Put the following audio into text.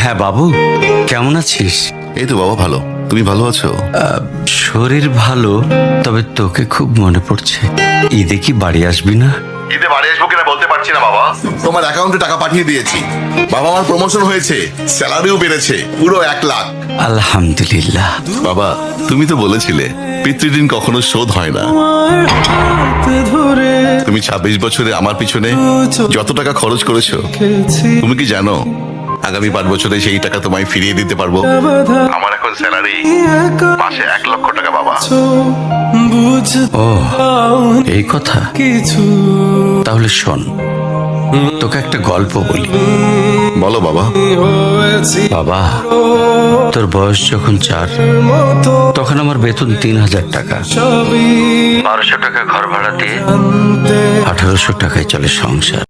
হ্যাঁ বাবু কেমন আছিস? এই তো বাবা ভালো। তুমি ভালো আছো? শরীর ভালো তবে তোকে খুব মনে পড়ছে। ঈদে কি বাড়ি আসবি না? ঈদে বাড়ি আসব কিনা বলতে পারছি না বাবা। তোমার অ্যাকাউন্টে টাকা পাঠিয়ে দিয়েছি। বাবা আমার প্রমোশন হয়েছে। স্যালারিও বেড়েছে। পুরো এক লাখ। আলহামদুলিল্লাহ। বাবা তুমি তো বলেছিলে পিতৃদিন কখনো শোধ হয় না। তুমি ছাব্বিশ বছরে আমার পিছনে যত টাকা খরচ করেছ তুমি কি জানো আগামী পাঁচ বছরে সেই টাকা তোমায় ফিরিয়ে দিতে পারব। আমার এখন স্যালারি মাসে এক লক্ষ টাকা বাবা। ও এই কথা? কিছু। তাহলে শোন তোকে একটা গল্প বলি। বলো বাবা। বাবা তোর বয়স যখন চার তখন আমার বেতন তিন হাজার টাকা। বারোশো টাকা ঘর ভাড়া দিয়ে আঠারোশো টাকায় চলে সংসার।